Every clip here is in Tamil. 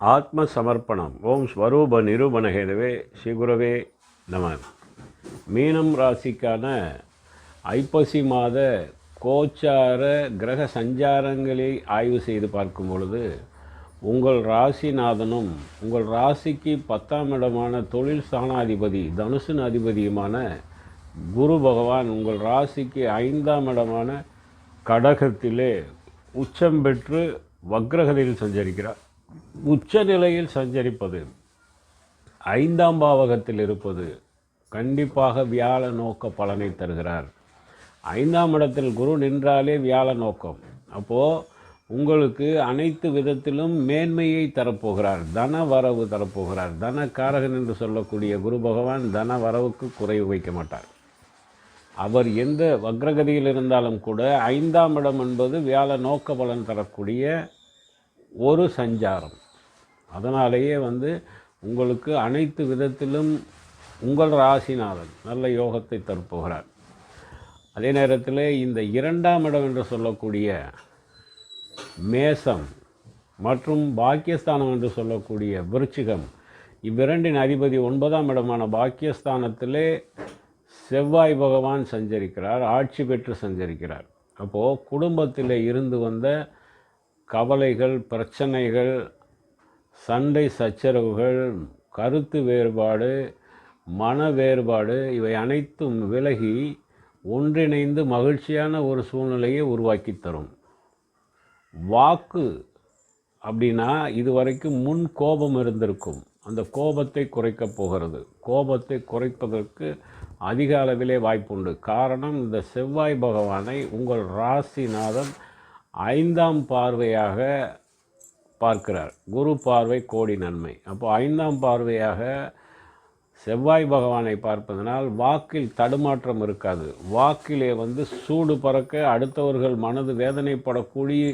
ஆத்ம சமர்ப்பணம் ஓம் ஸ்வரூப நிரூபணகேதவே ஸ்ரீகுரவே நம. மீனம் ராசிக்கான ஐப்பசி மாத கோச்சார கிரக சஞ்சாரங்களை ஆய்வு செய்து பார்க்கும் பொழுது உங்கள் ராசிநாதனும் உங்கள் ராசிக்கு பத்தாம் இடமான தொழில் ஸ்தானாதிபதி தனுசின் அதிபதியுமான குரு பகவான் உங்கள் ராசிக்கு ஐந்தாம் இடமான கடகத்திலே உச்சம் பெற்று வக்ரகதியில் சஞ்சரிக்கிறார். உச்ச நிலையில் சஞ்சரிப்பது ஐந்தாம் பாவகத்தில் இருப்பது கண்டிப்பாக வியாழ நோக்க பலனை தருகிறார். ஐந்தாம் இடத்தில் குரு நின்றாலே வியாழ நோக்கம். அப்போது உங்களுக்கு அனைத்து விதத்திலும் மேன்மையை தரப்போகிறார் தன வரவு தரப்போகிறார். தன காரகன் என்று சொல்லக்கூடிய குரு பகவான் தன வரவுக்கு குறைவு வைக்க மாட்டார். அவர் எந்த வக்ரகதியில் இருந்தாலும் கூட ஐந்தாம் இடம் என்பது வியாழ நோக்க பலன் தரக்கூடிய ஒரு சஞ்சாரம். அதனாலேயே வந்து உங்களுக்கு அனைத்து விதத்திலும் உங்கள் ராசிநாதன் நல்ல யோகத்தை தருப்புகிறார். அதே நேரத்தில் இந்த இரண்டாம் இடம் என்று சொல்லக்கூடிய மேசம் மற்றும் பாக்கியஸ்தானம் என்று சொல்லக்கூடிய விருச்சிகம் இவ்விரண்டின் அதிபதி ஒன்பதாம் இடமான பாக்கியஸ்தானத்திலே செவ்வாய் பகவான் சஞ்சரிக்கிறார் ஆட்சி பெற்று சஞ்சரிக்கிறார். அப்போது குடும்பத்தில் இருந்து வந்த கவலைகள் பிரச்சனைகள் சண்டை சச்சரவுகள் கருத்து வேறுபாடு மன வேறுபாடு இவை அனைத்தும் விலகி ஒன்றிணைந்து மகிழ்ச்சியான ஒரு சூழ்நிலையை உருவாக்கி தரும். வாக்கு அப்படின்னா இதுவரைக்கும் முன் கோபம் இருந்திருக்கும். அந்த கோபத்தை குறைக்கப் போகிறது. கோபத்தை குறைப்பதற்கு அதிக அளவிலே வாய்ப்புண்டு. காரணம் இந்த செவ்வாய் பகவானை உங்கள் ராசிநாதன் ஐந்தாம் பார்வையாக பார்க்கிறார். குரு பார்வை கோடி நன்மை. அப்போ ஐந்தாம் பார்வையாக செவ்வாய் பகவானை பார்ப்பதனால் வாக்கில் தடுமாற்றம் இருக்காது. வாக்கிலே வந்து சூடு பறக்க அடுத்தவர்கள் மனது வேதனைப்படக்கூடிய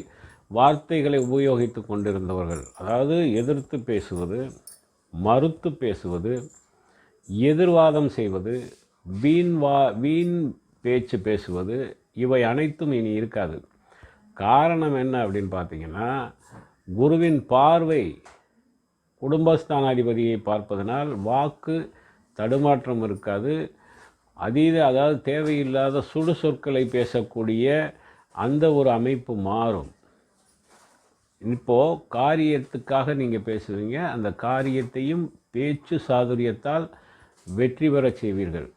வார்த்தைகளை உபயோகித்து கொண்டிருந்தவர்கள். அதாவது எதிர்த்து பேசுவது மறுத்து பேசுவது எதிர்வாதம் செய்வது வீண் வா வீண் பேச்சு பேசுவது இவை அனைத்தும் இனி இருக்காது. காரணம் என்ன அப்படின்னு பார்த்தீங்கன்னா குருவின் பார்வை குடும்பஸ்தானாதிபதியை பார்ப்பதனால் வாக்கு தடுமாற்றம் இருக்காது. அதீத அதாவது தேவையில்லாத சுடு சொற்களை பேசக்கூடிய அந்த ஒரு அமைப்பு மாறும். இப்போது காரியத்துக்காக நீங்கள் பேசுவீங்க. அந்த காரியத்தையும் பேச்சு சாதுரியத்தால் வெற்றி பெறச் செய்வீர்கள்.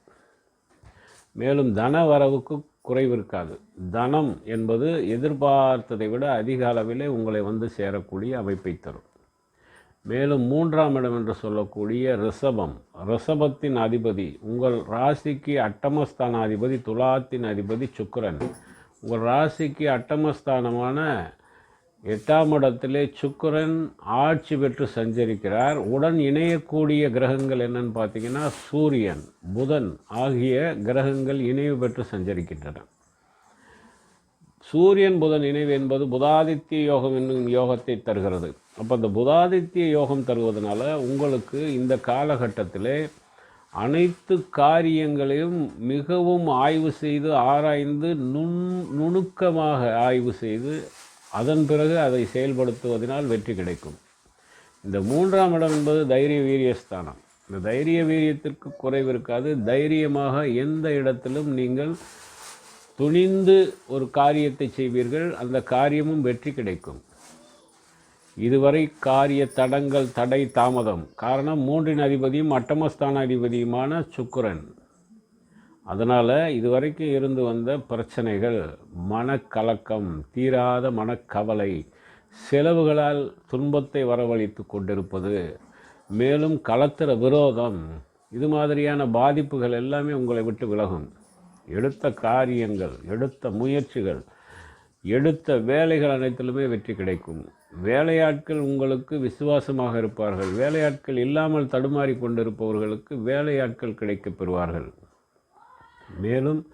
மேலும் தன வரவுக்கு குறைவு இருக்காது. தனம் என்பது எதிர்பார்த்ததை விட அதிக அளவிலே உங்களை வந்து சேரக்கூடிய அமைப்பை தரும். மேலும் மூன்றாம் இடம் என்று சொல்லக்கூடிய ரிஷபம். ரிஷபத்தின் அதிபதி உங்கள் ராசிக்கு அட்டமஸ்தான அதிபதி துலாத்தின் அதிபதி சுக்கரன். உங்கள் ராசிக்கு அட்டமஸ்தானமான எட்டாம் இடத்திலே சுக்கரன் ஆட்சி பெற்று சஞ்சரிக்கிறார். உடன் இணையக்கூடிய கிரகங்கள் என்னன்னு பார்த்தீங்கன்னா சூரியன் புதன் ஆகிய கிரகங்கள் இணைவு பெற்று சஞ்சரிக்கின்றன. சூரியன் புதன் இணைவு என்பது புதாதித்ய யோகம் என்னும் யோகத்தை தருகிறது. அப்போ இந்த புதாதித்ய யோகம் தருவதனால உங்களுக்கு இந்த காலகட்டத்தில் அனைத்து காரியங்களையும் மிகவும் ஆய்வு செய்து ஆராய்ந்து நுண் நுணுக்கமாக ஆய்வு செய்து அதன் பிறகு அதை செயல்படுத்துவதனால் வெற்றி கிடைக்கும். இந்த மூன்றாம் இடம் என்பது தைரிய வீரியஸ்தானம் இந்த தைரிய வீரியத்திற்கு குறைவு இருக்காது. தைரியமாக எந்த இடத்திலும் நீங்கள் துணிந்து ஒரு காரியத்தை செய்வீர்கள். அந்த காரியமும் வெற்றி கிடைக்கும். இதுவரை காரிய தடங்கள் தடை தாமதம். காரணம் மூன்றின் அதிபதியும் அட்டமஸ்தான அதிபதியுமான சுக்கரன். அதனால் இதுவரைக்கும் இருந்து வந்த பிரச்சனைகள் மனக்கலக்கம் தீராத மனக்கவலை செலவுகளால் துன்பத்தை வரவழைத்து கொண்டிருப்பது மேலும் களத்திர விரோதம் இது மாதிரியான பாதிப்புகள் எல்லாமே உங்களை விட்டு விலகும். எடுத்த காரியங்கள் எடுத்த முயற்சிகள் எடுத்த வேலைகள் அனைத்திலுமே வெற்றி கிடைக்கும். வேலையாட்கள் உங்களுக்கு விசுவாசமாக இருப்பார்கள். வேலையாட்கள் இல்லாமல் தடுமாறி கொண்டிருப்பவர்களுக்கு வேலையாட்கள் கிடைக்கப் பெறுவார்கள். மேலும்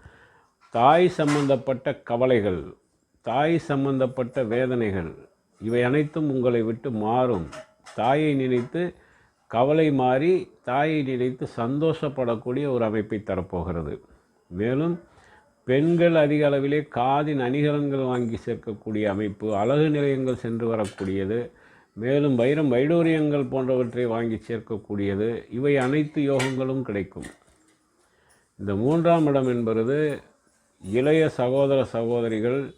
தாய் சம்பந்தப்பட்ட கவலைகள் தாய் சம்பந்தப்பட்ட வேதனைகள் இவை அனைத்தும் உங்களை விட்டு மாறும். தாயை நினைத்து கவலை மாறி தாயை நினைத்து சந்தோஷப்படக்கூடிய ஒரு அமைப்பை தரப்போகிறது. மேலும் பெண்கள் அதிக அளவிலே காதின் அணிகலன்கள் வாங்கி சேர்க்கக்கூடிய அமைப்பு அழகு நிலையங்கள் சென்று வரக்கூடியது. மேலும் வைரம் வைடூரியங்கள் போன்றவற்றை வாங்கி சேர்க்கக்கூடியது. இவை அனைத்து யோகங்களும் கிடைக்கும். இந்த மூன்றாம் இடம் என்பது இளைய சகோதர சகோதரிகள்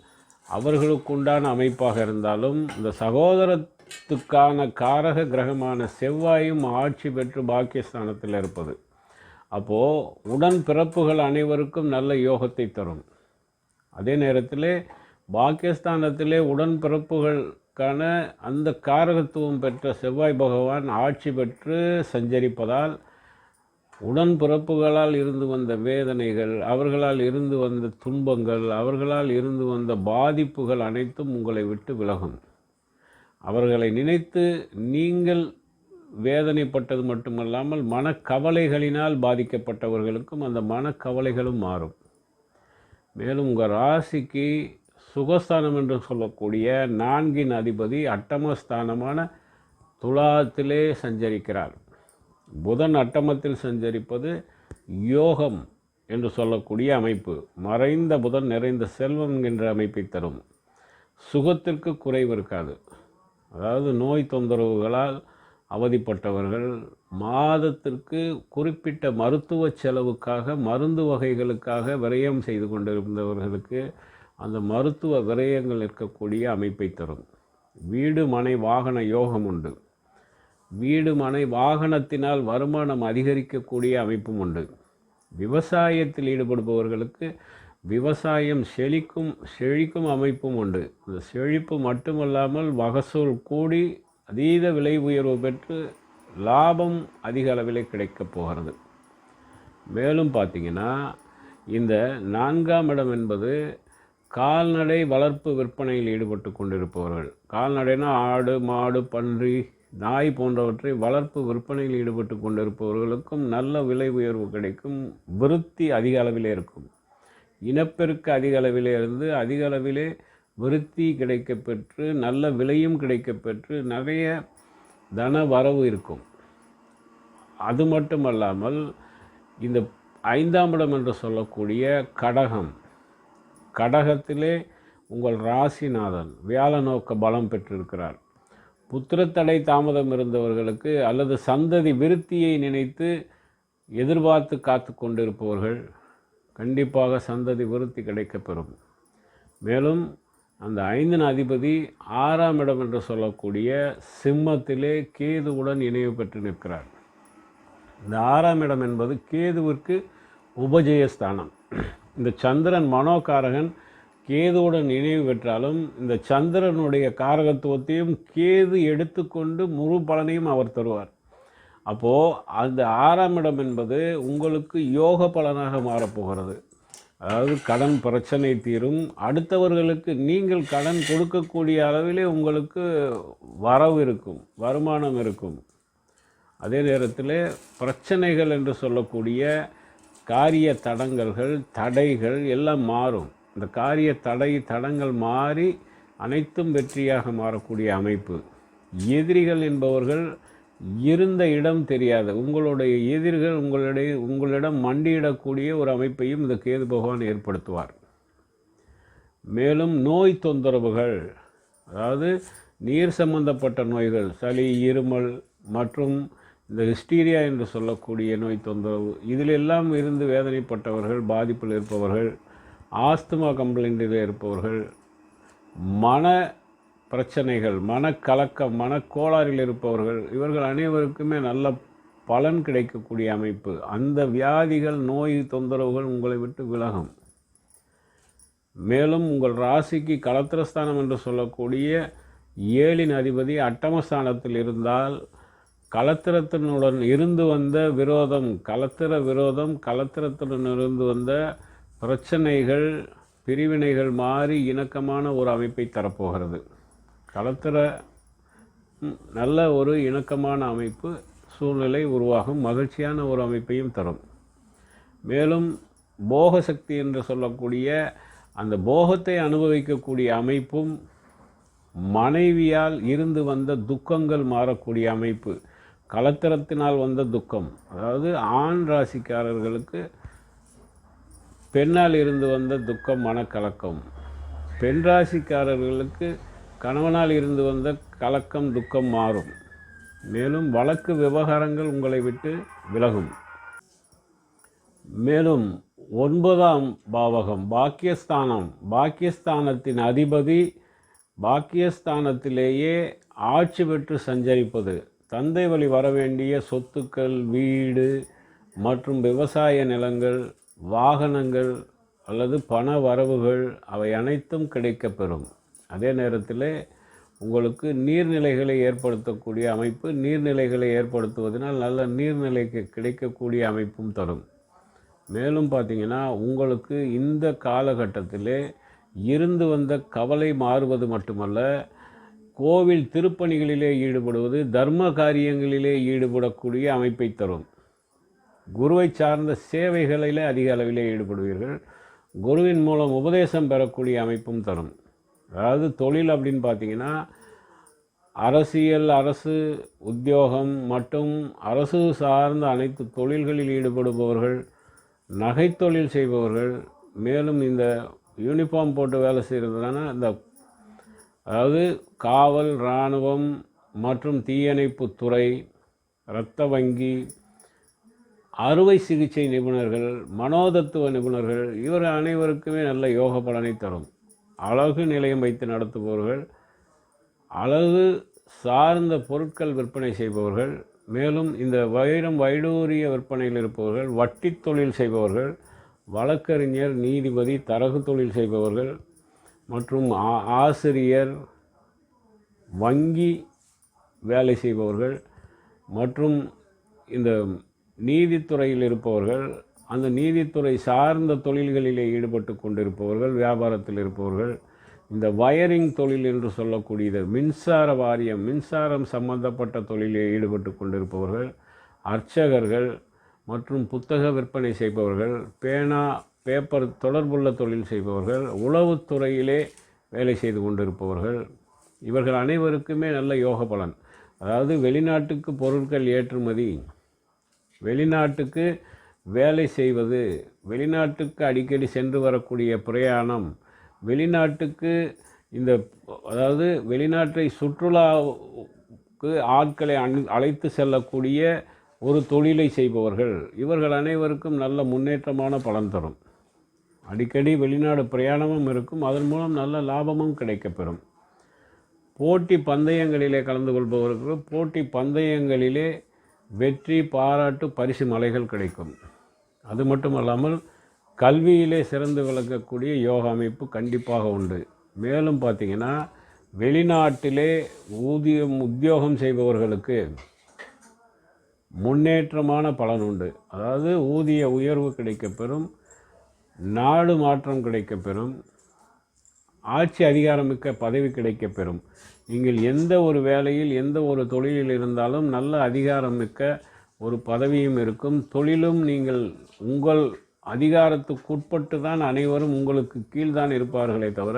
அவர்களுக்குண்டான அமைப்பாக இருந்தாலும் இந்த சகோதரத்துக்கான காரக கிரகமான செவ்வாயும் ஆட்சி பெற்று பாக்கியஸ்தானத்தில் இருப்பது. அப்போது உடன் பிறப்புகள் அனைவருக்கும் நல்ல யோகத்தை தரும். அதே நேரத்தில் பாக்கியஸ்தானத்திலே உடன் பிறப்புகளுக்கான அந்த காரகத்துவம் பெற்ற செவ்வாய் பகவான் ஆட்சி பெற்று சஞ்சரிப்பதால் உடன் பிறப்புகளால் இருந்து வந்த வேதனைகள் அவர்களால் இருந்து வந்த துன்பங்கள் அவர்களால் இருந்து வந்த பாதிப்புகள் அனைத்தும் உங்களை விட்டு விலகும். அவர்களை நினைத்து நீங்கள் வேதனைப்பட்டது மட்டுமல்லாமல் மனக்கவலைகளினால் பாதிக்கப்பட்டவர்களுக்கும் அந்த மனக்கவலைகளும் மாறும். மேலும் உங்கள் ராசிக்கு சுகஸ்தானம் என்று சொல்லக்கூடிய நான்கின் அதிபதி அட்டமஸ்தானமான துலாத்திலே சஞ்சரிக்கிறார். புதன் அட்டமத்தில் சஞ்சரிப்பது யோகம் என்று சொல்லக்கூடிய அமைப்பு. மறைந்த புதன் நிறைந்த செல்வம் என்கின்ற அமைப்பை தரும். சுகத்திற்கு குறைவு இருக்காது. அதாவது நோய் தொந்தரவுகளால் அவதிப்பட்டவர்கள் மாதத்திற்கு குறிப்பிட்ட மருத்துவ செலவுக்காக மருந்து வகைகளுக்காக விரயம் செய்து கொண்டிருந்தவர்களுக்கு அந்த மருத்துவ விரயங்கள் இருக்கக்கூடிய அமைப்பை தரும். வீடு மனை வாகன யோகம் உண்டு. வீடு மனை வாகனத்தினால் வருமானம் அதிகரிக்கக்கூடிய அமைப்பும் உண்டு. விவசாயத்தில் ஈடுபடுபவர்களுக்கு விவசாயம் செழிக்கும் செழிக்கும் அமைப்பும் உண்டு. இந்த செழிப்பு மட்டுமல்லாமல் மகசூல் கூடி அதீத விலை உயர்வு பெற்று லாபம் அதிக அளவில் கிடைக்கப் போகிறது. மேலும் பார்த்திங்கன்னா இந்த நான்காம் இடம் என்பது கால்நடை வளர்ப்பு விற்பனையில் ஈடுபட்டு கொண்டிருப்பவர்கள். கால்நடைனா ஆடு மாடு பன்றி நாய் போன்றவற்றை வளர்ப்பு விற்பனையில் ஈடுபட்டு கொண்டிருப்பவர்களுக்கும் நல்ல விலை உயர்வு கிடைக்கும். விருத்தி அதிக அளவிலே இருக்கும். இனப்பெருக்க அதிக அளவிலே இருந்து அதிக அளவிலே விருத்தி கிடைக்கப்பெற்று நல்ல விலையும் கிடைக்கப்பெற்று நிறைய தன வரவு இருக்கும். அது மட்டுமல்லாமல் இந்த ஐந்தாம் இடம் என்று சொல்லக்கூடிய கடகம். கடகத்திலே உங்கள் ராசிநாதன் வியாழ நோக்க பலம் பெற்றிருக்கிறார். புத்திரத்தடை தாமதம் இருந்தவர்களுக்கு அல்லது சந்ததி விருத்தியை நினைத்து எதிர்பார்த்து காத்து கொண்டிருப்பவர்கள் கண்டிப்பாக சந்ததி விருத்தி கிடைக்கப்பெறும். மேலும் அந்த ஐந்தின் அதிபதி ஆறாம் இடம் என்று சொல்லக்கூடிய சிம்மத்திலே கேதுவுடன் இணைவு பெற்று நிற்கிறார். இந்த ஆறாம் இடம் என்பது கேதுவிற்கு உபஜயஸ்தானம் இந்த சந்திரன் மனோகாரகன் கேதுவுடன் நினைவு பெற்றாலும் இந்த சந்திரனுடைய காரகத்துவத்தையும் கேது எடுத்துக்கொண்டு முழு பலனையும் அவர் தருவார். அப்போது அந்த ஆறாம் இடம் என்பது உங்களுக்கு யோக பலனாக மாறப்போகிறது. அதாவது கடன் பிரச்சனை தீரும். அடுத்தவர்களுக்கு நீங்கள் கடன் கொடுக்கக்கூடிய அளவிலே உங்களுக்கு வரவு இருக்கும் வருமானம் இருக்கும். அதே நேரத்தில் பிரச்சனைகள் என்று சொல்லக்கூடிய காரிய தடங்கல்கள் தடைகள் எல்லாம் மாறும். இந்த காரிய தடை தடங்கள் மாறி அனைத்தும் வெற்றியாக மாறக்கூடிய அமைப்பு. எதிரிகள் என்பவர்கள் இருந்த இடம் தெரியாது. உங்களுடைய எதிரிகள் உங்களுடைய உங்களிடம் மண்டியிடக்கூடிய ஒரு அமைப்பையும் இந்த கேது பகவான் ஏற்படுத்துவார். மேலும் நோய் தொந்தரவுகள் அதாவது நீர் சம்பந்தப்பட்ட நோய்கள் சளி இருமல் மற்றும் இந்த ஹிஸ்டீரியா என்று சொல்லக்கூடிய நோய் தொந்தரவு இதிலெல்லாம் இருந்து வேதனைப்பட்டவர்கள் பாதிப்பில் இருப்பவர்கள் ஆஸ்துமா கம்ப்ளைண்டில் இருப்பவர்கள் மன பிரச்சனைகள் மனக்கலக்கம் மனக்கோளாறில் இருப்பவர்கள் இவர்கள் அனைவருக்குமே நல்ல பலன் கிடைக்கக்கூடிய அமைப்பு. அந்த வியாதிகள் நோய் தொந்தரவுகள் உங்களை விட்டு விலகும். மேலும் உங்கள் ராசிக்கு கலத்திரஸ்தானம் என்று சொல்லக்கூடிய ஏழின் அதிபதி அட்டமஸ்தானத்தில் இருந்தால் கலத்திரத்தினுடன் இருந்து வந்த விரோதம் கலத்திர விரோதம் கலத்திரத்துடன் இருந்து வந்த பிரச்சனைகள் பிரிவினைகள் மாறி இணக்கமான ஒரு அமைப்பை தரப்போகிறது. களத்தில் நல்ல ஒரு இணக்கமான அமைப்பு சூழ்நிலை உருவாகும் மகிழ்ச்சியான ஒரு அமைப்பையும் தரும். மேலும் போக சக்தி என்று சொல்லக்கூடிய அந்த போகத்தை அனுபவிக்கக்கூடிய அமைப்பும் மனைவியால் இருந்து வந்த துக்கங்கள் மாறக்கூடிய அமைப்பு கலத்திரத்தினால் வந்த துக்கம் அதாவது ஆண் ராசிக்காரர்களுக்கு பெண்ணால் இருந்து வந்த துக்கம் மனக்கலக்கம். பெண் ராசிக்காரர்களுக்கு கணவனால் இருந்து வந்த கலக்கம் துக்கம் மாறும். மேலும் வழக்கு விவகாரங்கள் உங்களை விட்டு விலகும். மேலும் ஒன்பதாம் பாவகம் பாக்கியஸ்தானம். பாக்கியஸ்தானத்தின் அதிபதி பாக்கியஸ்தானத்திலேயே ஆட்சி பெற்று சஞ்சரிப்பது. தந்தை வழி வரவேண்டிய சொத்துக்கள் வீடு மற்றும் விவசாய நிலங்கள் வாகனங்கள் அல்லது பண வரவுகள் அவை அனைத்தும் கிடைக்கப்பெறும். அதே நேரத்தில் உங்களுக்கு நீர்நிலைகளை ஏற்படுத்தக்கூடிய அமைப்பு நீர்நிலைகளை ஏற்படுத்துவதனால் நல்ல நீர்நிலைக்கு கிடைக்கக்கூடிய அமைப்பும் தரும். மேலும் பார்த்தீங்கன்னா உங்களுக்கு இந்த காலகட்டத்திலே இருந்து வந்த கவலை மாறுவது மட்டுமல்ல கோவில் திருப்பணிகளிலே ஈடுபடுவது தர்ம காரியங்களிலே ஈடுபடக்கூடிய அமைப்பை தரும். குருவை சார்ந்த சேவைகளிலே அதிக அளவிலே ஈடுபடுவீர்கள். குருவின் மூலம் உபதேசம் பெறக்கூடிய அமைப்பும் தரும். அதாவது தொழில் அப்படின்னு பார்த்தீங்கன்னா அரசியல் அரசு உத்தியோகம் மற்றும் அரசு சார்ந்த அனைத்து தொழில்களில் ஈடுபடுபவர்கள் நகைத்தொழில் செய்பவர்கள் மேலும் இந்த யூனிஃபார்ம் போட்டு வேலை செய்கிறதுனால இந்த அதாவது காவல் இராணுவம் மற்றும் தீயணைப்பு துறை இரத்த வங்கி அறுவை சிகிச்சை நிபுணர்கள் மனோதத்துவ நிபுணர்கள் இவர் அனைவருக்குமே நல்ல யோக பலனை தரும். அழகு நிலையம் வைத்து நடத்துபவர்கள் அழகு சார்ந்த பொருட்கள் விற்பனை செய்பவர்கள் மேலும் இந்த வைரம் வைடூரிய விற்பனையில் இருப்பவர்கள் வட்டி தொழில் செய்பவர்கள் வழக்கறிஞர் நீதிபதி தரகு தொழில் செய்பவர்கள் மற்றும் ஆ- ஆசிரியர் வங்கி வேலை செய்பவர்கள் மற்றும் இந்த நீதித்துறையில் இருப்பவர்கள் அந்த நீதித்துறை சார்ந்த தொழில்களிலே ஈடுபட்டு கொண்டிருப்பவர்கள் வியாபாரத்தில் இருப்பவர்கள் இந்த வயரிங் தொழில் என்று சொல்லக்கூடியது மின்சார வாரியம் மின்சாரம் சம்பந்தப்பட்ட தொழிலில் ஈடுபட்டு கொண்டிருப்பவர்கள் அர்ச்சகர்கள் மற்றும் புத்தக விற்பனை செய்பவர்கள் பேனா பேப்பர் தொடர்புள்ள தொழில் செய்பவர்கள் உளவுத்துறையிலே வேலை செய்து கொண்டிருப்பவர்கள் இவர்கள் அனைவருக்குமே நல்ல யோக பலன் அதாவது வெளிநாட்டுக்கு பொருட்கள் ஏற்றுமதி வெளிநாட்டுக்கு வேலை செய்வது வெளிநாட்டுக்கு அடிக்கடி சென்று வரக்கூடிய பிரயாணம் வெளிநாட்டுக்கு இந்த அதாவது வெளிநாட்டை சுற்றுலாவுக்கு ஆட்களை அனு- அழைத்து செல்லக்கூடிய ஒரு தொழிலை செய்பவர்கள் இவர்கள் அனைவருக்கும் நல்ல முன்னேற்றமான பலன் தரும். அடிக்கடி வெளிநாடு பிரயாணமும் இருக்கும் அதன் மூலம் நல்ல லாபமும் கிடைக்கப்பெறும். போட்டி பந்தயங்களிலே கலந்து கொள்பவர்களுக்கு போட்டி பந்தயங்களிலே வெற்றி பாராட்டு பரிசு மலைகள் கிடைக்கும். அது மட்டும் அல்லாமல் கல்வியிலே சிறந்து விளங்கக்கூடிய யோகா அமைப்பு கண்டிப்பாக உண்டு. மேலும் பார்த்தீங்கன்னா வெளிநாட்டிலே ஊதியம் உத்தியோகம் செய்பவர்களுக்கு முன்னேற்றமான பலன் உண்டு. அதாவது ஊதிய உயர்வு கிடைக்கப்பெறும் நாடு மாற்றம் கிடைக்கப்பெறும் ஆட்சி அதிகாரமிக்க பதவி கிடைக்கப்பெறும். நீங்கள் எந்த ஒரு வேலையில் எந்த ஒரு தொழிலில் இருந்தாலும் நல்ல அதிகாரம் மிக்க ஒரு பதவியும் இருக்கும். தொழிலும் நீங்கள் உங்கள் அதிகாரத்துக்குட்பட்டு தான் அனைவரும் உங்களுக்கு கீழ்தான் இருப்பார்களே தவிர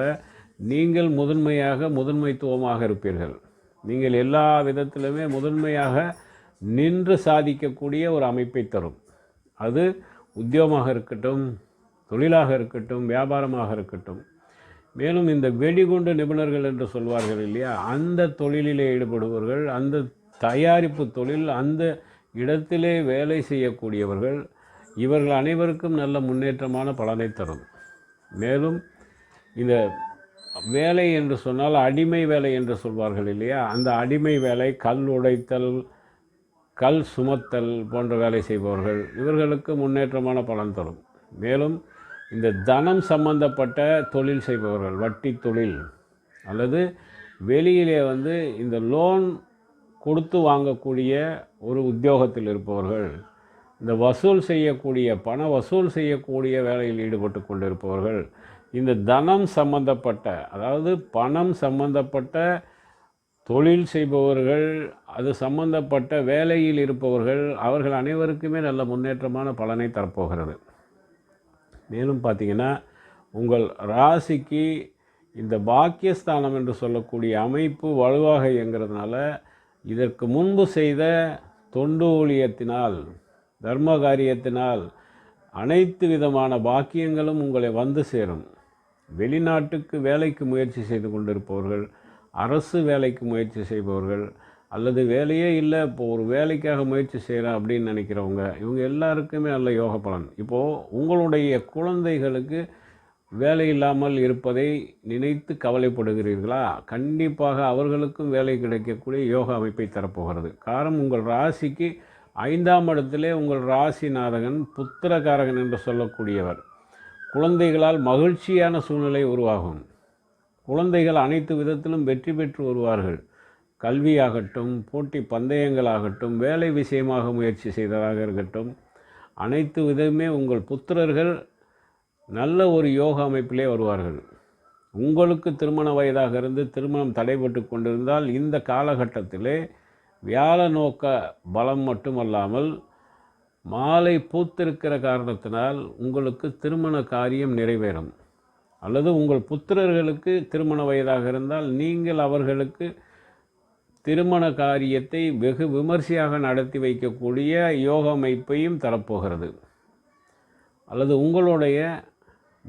நீங்கள் முதன்மையாக முதன்மைத்துவமாக இருப்பீர்கள். நீங்கள் எல்லா விதத்திலுமே முதன்மையாக நின்று சாதிக்கக்கூடிய ஒரு அமைப்பை தரும். அது உத்தியோகமாக இருக்கட்டும் தொழிலாக இருக்கட்டும் வியாபாரமாக இருக்கட்டும். மேலும் இந்த வெடிகுண்டு நிபுணர்கள் என்று சொல்வார்கள் இல்லையா? அந்த தொழிலிலே ஈடுபடுபவர்கள் அந்த தயாரிப்பு தொழில் அந்த இடத்திலே வேலை செய்யக்கூடியவர்கள் இவர்கள் அனைவருக்கும் நல்ல முன்னேற்றமான பலனை தரும். மேலும் இந்த வேலை என்று சொன்னால் அடிமை வேலை என்று சொல்வார்கள் இல்லையா? அந்த அடிமை வேலை கல் உடைத்தல் கல் சுமத்தல் போன்ற வேலை செய்பவர்கள் இவர்களுக்கு முன்னேற்றமான பலன் தரும். மேலும் இந்த தனம் சம்பந்தப்பட்ட தொழில் செய்பவர்கள் வட்டி தொழில் அல்லது வெளியிலே வந்து இந்த லோன் கொடுத்து வாங்கக்கூடிய ஒரு உத்தியோகத்தில் இருப்பவர்கள் இந்த வசூல் செய்யக்கூடிய பண வசூல் செய்யக்கூடிய வேலையில் ஈடுபட்டு கொண்டிருப்பவர்கள் இந்த தனம் சம்பந்தப்பட்ட அதாவது பணம் சம்பந்தப்பட்ட தொழில் செய்பவர்கள் அது சம்பந்தப்பட்ட வேலையில் இருப்பவர்கள் அவர்கள் அனைவருக்குமே நல்ல முன்னேற்றமான பலனை தரப்போகிறது. மேலும் பார்த்தீங்கன்னா உங்கள் ராசிக்கு இந்த பாக்கியஸ்தானம் என்று சொல்லக்கூடிய அமைப்பு வலுவாக இயங்கிறதுனால இதற்கு முன்பு செய்த தொண்டு ஊழியத்தினால் தர்ம காரியத்தினால் அனைத்து விதமான பாக்கியங்களும் உங்களை வந்து சேரும். வெளிநாட்டுக்கு வேலைக்கு முயற்சி செய்து கொண்டிருப்பவர்கள் அரசு வேலைக்கு முயற்சி செய்பவர்கள் அல்லது வேலையே இல்லை இப்போ ஒரு வேலைக்காக முயற்சி செய்கிறேன் அப்படின்னு நினைக்கிறவங்க இவங்க எல்லாருக்குமே நல்ல யோக பலன். இப்போது உங்களுடைய குழந்தைகளுக்கு வேலை இல்லாமல் இருப்பதை நினைத்து கவலைப்படுகிறீர்களா? கண்டிப்பாக அவர்களுக்கும் வேலை கிடைக்கக்கூடிய யோக அமைப்பை தரப்போகிறது. காரணம் உங்கள் ராசிக்கு ஐந்தாம் இடத்திலே உங்கள் ராசிநாதகன் புத்திரகாரகன் என்று சொல்லக்கூடியவர். குழந்தைகளால் மகிழ்ச்சியான சூழ்நிலை உருவாகும். குழந்தைகள் அனைத்து விதத்திலும் வெற்றி பெற்று வருவார்கள். கல்வியாகட்டும் போட்டி பந்தயங்களாகட்டும் வேலை விஷயமாக முயற்சி செய்ததாக இருக்கட்டும் அனைத்து விதமே உங்கள் புத்திரர்கள் நல்ல ஒரு யோக அமைப்பிலே வருவார்கள். உங்களுக்கு திருமண வயதாக இருந்து திருமணம் தடைபட்டு கொண்டிருந்தால் இந்த காலகட்டத்திலே வியாழ நோக்க பலம் மட்டுமல்லாமல் மாலை பூத்திருக்கிற காரணத்தினால் உங்களுக்கு திருமண காரியம் நிறைவேறும். அல்லது உங்கள் புத்திரர்களுக்கு திருமண வயதாக இருந்தால் நீங்கள் அவர்களுக்கு திருமண காரியத்தை வெகு விமர்சையாக நடத்தி வைக்கக்கூடிய யோக அமைப்பையும் தரப்போகிறது. அல்லது உங்களுடைய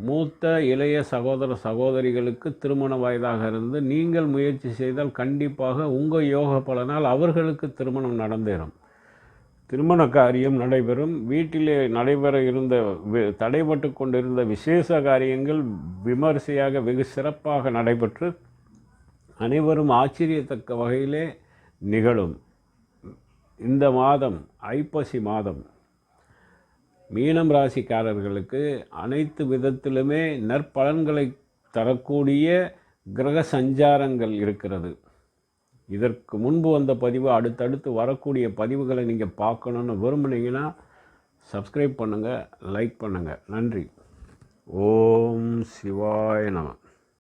மூத்த இளைய சகோதர சகோதரிகளுக்கு திருமண வயதாக இருந்து நீங்கள் முயற்சி செய்தால் கண்டிப்பாக உங்கள் யோக பலனால் அவர்களுக்கு திருமணம் நடந்தேறும். திருமண காரியம் நடைபெறும். வீட்டிலே நடைபெற இருந்த தடைபட்டு கொண்டிருந்த விசேஷ காரியங்கள் விமரிசையாக வெகு சிறப்பாக நடைபெற்று அனைவரும் ஆச்சரியத்தக்க வகையிலே நிகழும். இந்த மாதம் ஐப்பசி மாதம் மீனம் ராசிக்காரர்களுக்கு அனைத்து விதத்திலுமே நற்பலன்களை தரக்கூடிய கிரக சஞ்சாரங்கள் இருக்கிறது. இதற்கு முன்பு வந்த பதிவு அடுத்தடுத்து வரக்கூடிய பதிவுகளை நீங்கள் பார்க்கணுன்னு விரும்புனீங்கன்னா சப்ஸ்கிரைப் பண்ணுங்கள் லைக் பண்ணுங்கள் நன்றி. ஓம் சிவாய நம.